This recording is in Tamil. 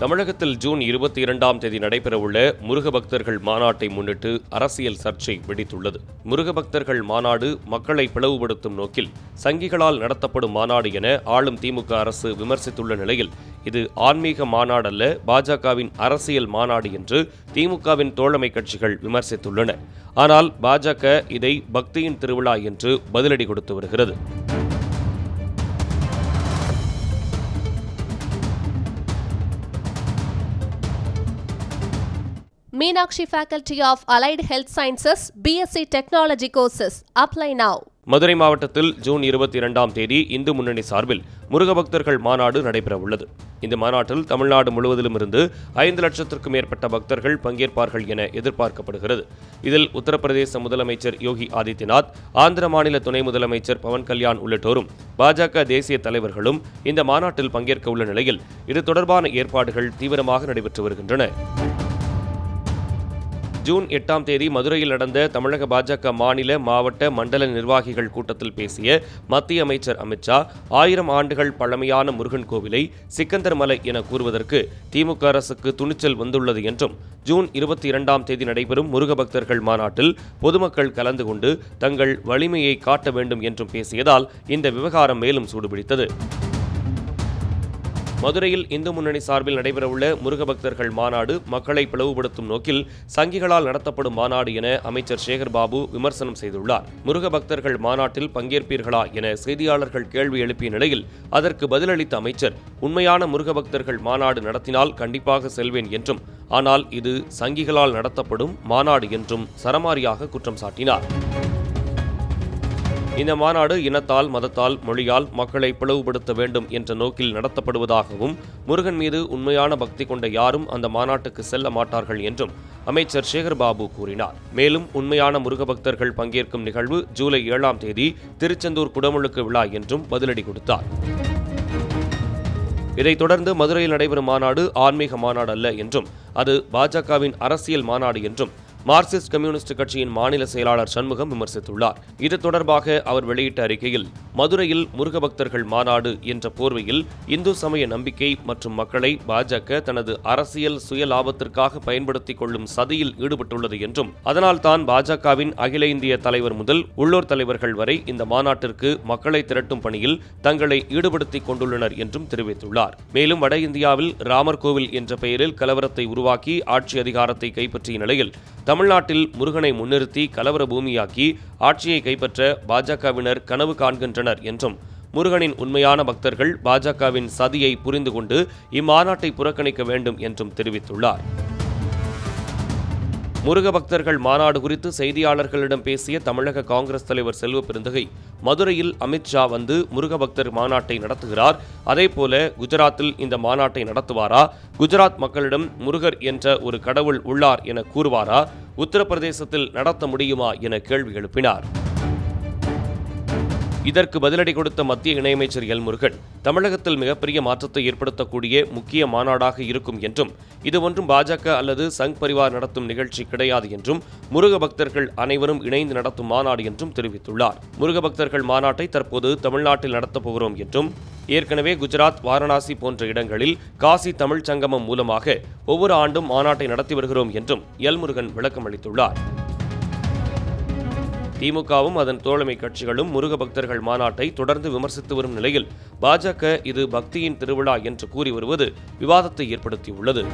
தமிழகத்தில் ஜூன் இருபத்தி இரண்டாம் தேதி நடைபெறவுள்ள முருக பக்தர்கள் மாநாட்டை முன்னிட்டு அரசியல் சர்ச்சை வெடித்துள்ளது. முருக பக்தர்கள் மாநாடு மக்களை பிளவுபடுத்தும் நோக்கில் சங்கிகளால் நடத்தப்படும் மாநாடு என ஆளும் திமுக அரசு விமர்சித்துள்ள நிலையில் இது ஆன்மீக மாநாடல்ல பாஜகவின் அரசியல் மாநாடு என்று திமுகவின் தோழமை கட்சிகள் விமர்சித்துள்ளன. ஆனால் பாஜக இதை பக்தியின் திருவிழா என்று பதிலடி கொடுத்து வருகிறது. Meenakshi faculty of allied health sciences BSc technology courses apply now Madurai மாவட்டத்தில் ஜூன் இருபத்தி இரண்டாம் தேதி இந்து முன்னணி சார்பில் முருகபக்தர்கள் மாநாடு மாநாடு நடைபெறவுள்ளது. இந்த மாநாட்டில் தமிழ்நாடு முழுவதிலும் இருந்து ஐந்து லட்சத்திற்கும் மேற்பட்ட பக்தர்கள் பங்கேற்பார்கள் என எதிர்பார்க்கப்படுகிறது. இதில் உத்தரப்பிரதேச முதலமைச்சர் யோகி ஆதித்யநாத் ஆந்திர மாநில துணை முதலமைச்சர் பவன் கல்யாண் உள்ளிட்டோரும் பாஜக தேசிய தலைவர்களும் இந்த மாநாட்டில் பங்கேற்க உள்ள நிலையில் இது தொடர்பான ஏற்பாடுகள் தீவிரமாக நடைபெற்று வருகின்றன. ஜூன் எட்டாம் தேதி மதுரையில் நடந்த தமிழக பாஜக மாநில மாவட்ட மண்டல நிர்வாகிகள் கூட்டத்தில் பேசிய மத்திய அமைச்சர் அமித்ஷா ஆயிரம் ஆண்டுகள் பழமையான முருகன் கோவிலை சிக்கந்தர் மலை என கூறுவதற்கு திமுக அரசுக்கு துணிச்சல் வந்துள்ளது என்றும் ஜூன் இருபத்தி இரண்டாம் தேதி நடைபெறும் முருக பக்தர்கள் மாநாட்டில் பொதுமக்கள் கலந்து கொண்டு தங்கள் வலிமையை காட்ட வேண்டும் என்றும் பேசியதால் இந்த விவகாரம் மேலும் சூடுபிடித்தது. மதுரையில் இந்து முன்னணி சார்பில் நடைபெறவுள்ள முருக பக்தர்கள் மாநாடு மக்களை பிளவுபடுத்தும் நோக்கில் சங்கிகளால் நடத்தப்படும் மாநாடு என அமைச்சர் சேகர்பாபு விமர்சனம் செய்துள்ளார். முருக பக்தர்கள் மாநாட்டில் பங்கேற்பீர்களா என செய்தியாளர்கள் கேள்வி எழுப்பிய நிலையில் அதற்கு பதிலளித்த அமைச்சர் உண்மையான முருக பக்தர்கள் மாநாடு நடத்தினால் கண்டிப்பாக செல்வேன் என்றும் ஆனால் இது சங்கிகளால் நடத்தப்படும் மாநாடு என்றும் சரமாரியாக குற்றம் சாட்டினார். இந்த மாநாடு இனத்தால் மதத்தால் மொழியால் மக்களை பிளவுபடுத்த வேண்டும் என்ற நோக்கில் நடத்தப்படுவதாகவும் முருகன் மீது உண்மையான பக்தி கொண்ட யாரும் அந்த மாநாட்டுக்கு செல்ல மாட்டார்கள் என்றும் அமைச்சர் சேகர்பாபு கூறினார். மேலும் உண்மையான முருக பக்தர்கள் பங்கேற்கும் நிகழ்வு ஜூலை ஏழாம் தேதி திருச்செந்தூர் குடமுழுக்கு விழா என்றும் பதிலடி கொடுத்தார். இதைத் தொடர்ந்து மதுரையில் நடைபெறும் மாநாடு ஆன்மீக மாநாடு அல்ல என்றும் அது பாஜகவின் அரசியல் மாநாடு என்றும் மார்க்சிஸ்ட் கம்யூனிஸ்ட் கட்சியின் மாநில செயலாளர் சண்முகம் விமர்சித்துள்ளார். இது தொடர்பாக அவர் வெளியிட்ட அறிக்கையில் மதுரையில் முருக பக்தர்கள் மாநாடு என்ற போர்வையில் இந்து சமய நம்பிக்கை மற்றும் மக்களை பாஜக தனது அரசியல் சுய லாபத்திற்காக பயன்படுத்திக் கொள்ளும் சதியில் ஈடுபட்டுள்ளது என்றும் அதனால்தான் பாஜகவின் அகில இந்திய தலைவர் முதல் உள்ளூர் தலைவர்கள் வரை இந்த மாநாட்டிற்கு மக்களை திரட்டும் பணியில் தங்களை ஈடுபடுத்திக் கொண்டுள்ளனர் என்றும் தெரிவித்துள்ளார். மேலும் வட இந்தியாவில் ராமர் கோவில் என்ற பெயரில் கலவரத்தை உருவாக்கி ஆட்சி அதிகாரத்தை கைப்பற்றிய நிலையில் தமிழ்நாட்டில் முருகனை முன்னிறுத்தி கலவர பூமியாக்கி ஆட்சியை கைப்பற்ற பாஜகவினர் கனவு காண்கின்றனர் என்றும் முருகனின் உண்மையான பக்தர்கள் பாஜகவின் சதியை புரிந்து கொண்டு இம்மாநாட்டை புறக்கணிக்க வேண்டும் என்றும் தெரிவித்துள்ளார். முருக பக்தர்கள் மாநாடு குறித்து செய்தியாளர்களிடம் பேசிய தமிழக காங்கிரஸ் தலைவர் செல்வ பெருந்தகை மதுரையில் அமித்ஷா வந்து முருக பக்தர் மாநாட்டை நடத்துகிறார் அதேபோல குஜராத்தில் இந்த மாநாட்டை நடத்துவாரா குஜராத் மக்களிடம் முருகர் என்ற ஒரு கடவுள் உள்ளார் என கூறுவாரா உத்தரப்பிரதேசத்தில் நடத்த முடியுமா என கேள்வி எழுப்பினார். இதற்கு பதிலடி கொடுத்த மத்திய இணையமைச்சர் எல் முருகன் தமிழகத்தில் மிகப்பெரிய மாற்றத்தை ஏற்படுத்தக்கூடிய முக்கிய மாநாடாக இருக்கும் என்றும் இது ஒன்றும் பாஜக அல்லது சங் பரிவார் நடத்தும் நிகழ்ச்சி கிடையாது என்றும் முருக பக்தர்கள் அனைவரும் இணைந்து நடத்தும் மாநாடு என்றும் தெரிவித்துள்ளார். முருக பக்தர்கள் மாநாட்டை தற்போது தமிழ்நாட்டில் நடத்தப் போகிறோம் என்றும் ஏற்கனவே குஜராத் வாரணாசி போன்ற இடங்களில் காசி தமிழ் சங்கமம் மூலமாக ஒவ்வொரு ஆண்டும் மாநாட்டை நடத்தி வருகிறோம் என்றும் எல்முருகன் விளக்கம் அளித்துள்ளார். திமுகவும் அதன் தோழமை கட்சிகளும் முருக பக்தர்கள் மாநாட்டை தொடர்ந்து விமர்சித்து வரும் நிலையில் பாஜக இது பக்தியின் திருவிழா என்று கூறி வருவது விவாதத்தை ஏற்படுத்தியுள்ளது.